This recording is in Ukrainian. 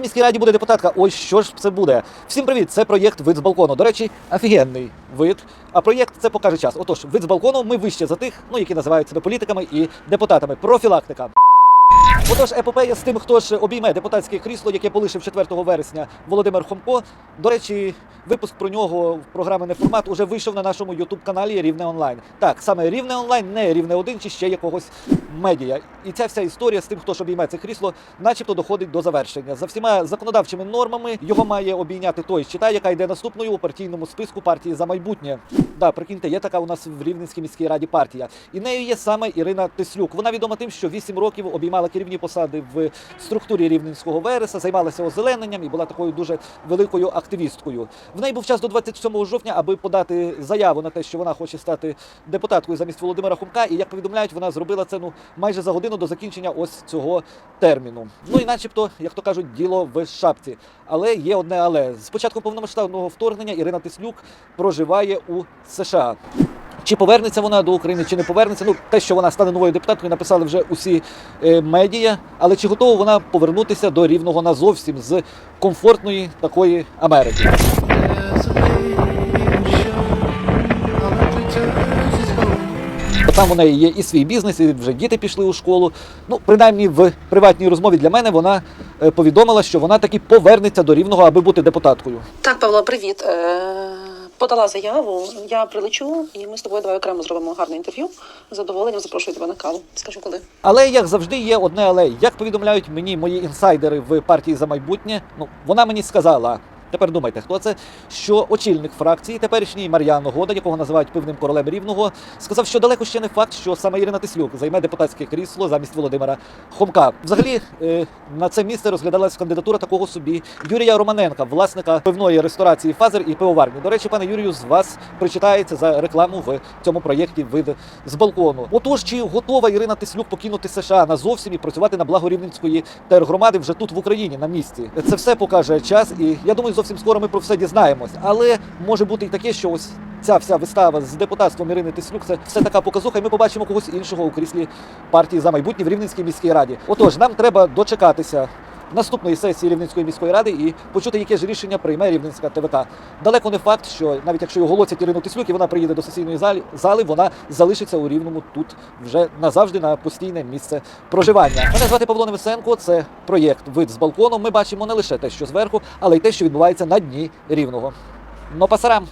міській раді буде депутатка. Ось що ж це буде. Всім привіт! Це проєкт вид з балкону. До речі, офігенний вид. А проєкт це покаже час. Отож, вид з балкону ми вище за тих, ну які називають себе політиками і депутатами. Профілактика. Отож, епопея з тим, хто ж обійме депутатське крісло, яке полишив 4 вересня Володимир Хомко. До речі, випуск про нього в програми «Неформат» уже вийшов на нашому ютуб каналі Рівне онлайн. Так, саме Рівне онлайн, не Рівне 1 чи ще якогось медіа. І ця вся історія з тим, хто ж обійме це крісло, начебто доходить до завершення. За всіма законодавчими нормами його має обійняти той чита, яка йде наступною у партійному списку партії за майбутнє. Да, прикиньте, є така у нас в Рівненській міській раді партія. І нею є саме Ірина Тислюк. Вона відома тим, що 8 років обіймала керівні посади в структурі Рівненського Вереса, займалася озелененням і була такою дуже великою активісткою. В неї був час до 27 жовтня, аби подати заяву на те, що вона хоче стати депутаткою замість Володимира Хомка. І як повідомляють, вона зробила це ну майже за годину до закінчення ось цього терміну. Ну і начебто, як то кажуть, діло в шапці. Але є одне але з початку повномасштабного вторгнення Ірина Тислюк проживає у США. Чи повернеться вона до України, чи не повернеться? Ну, те, що вона стане новою депутаткою, написали вже усі е, медіа. Але чи готова вона повернутися до рівного назовсім з комфортної такої Америки? Бо там у неї є і свій бізнес, і вже діти пішли у школу. Ну, принаймні, в приватній розмові для мене вона е, повідомила, що вона таки повернеться до рівного, аби бути депутаткою. Так, Павло, привіт. Подала заяву. Я прилечу, і ми з тобою давай окремо зробимо гарне інтерв'ю. З задоволенням запрошую тебе на каву. Скажу коли. Але як завжди є одне але. Як повідомляють мені мої інсайдери в партії за майбутнє, ну вона мені сказала. Тепер думайте, хто це? Що очільник фракції, теперішній Мар'ян Года, якого називають пивним королем рівного, сказав, що далеко ще не факт, що саме Ірина Тислюк займе депутатське крісло замість Володимира Хомка. Взагалі е, на це місце розглядалась кандидатура такого собі Юрія Романенка, власника пивної ресторації Фазер і пивоварні. До речі, пане Юрію, з вас причитається за рекламу в цьому проєкті вид з балкону. Отож, чи готова Ірина Тислюк покинути США назовсім і працювати на благо Рівненської тергромади вже тут в Україні на місці? Це все покаже час, і я думаю, зовсім скоро ми про все дізнаємось. Але може бути і таке, що ось. Ця вся вистава з депутатством Ірини Тислюк це все така показуха, і ми побачимо когось іншого у кріслі партії за майбутнє в Рівненській міській раді. Отож, нам треба дочекатися наступної сесії Рівненської міської ради і почути, яке ж рішення прийме Рівненська ТВК. Далеко не факт, що навіть якщо оголосять Ірину Тислюк і вона приїде до сесійної залі, зали, вона залишиться у Рівному тут вже назавжди на постійне місце проживання. Мене звати Павло Невесенко. Це проєкт Вид з балконом. Ми бачимо не лише те, що зверху, але й те, що відбувається на дні рівного. Но пасарам.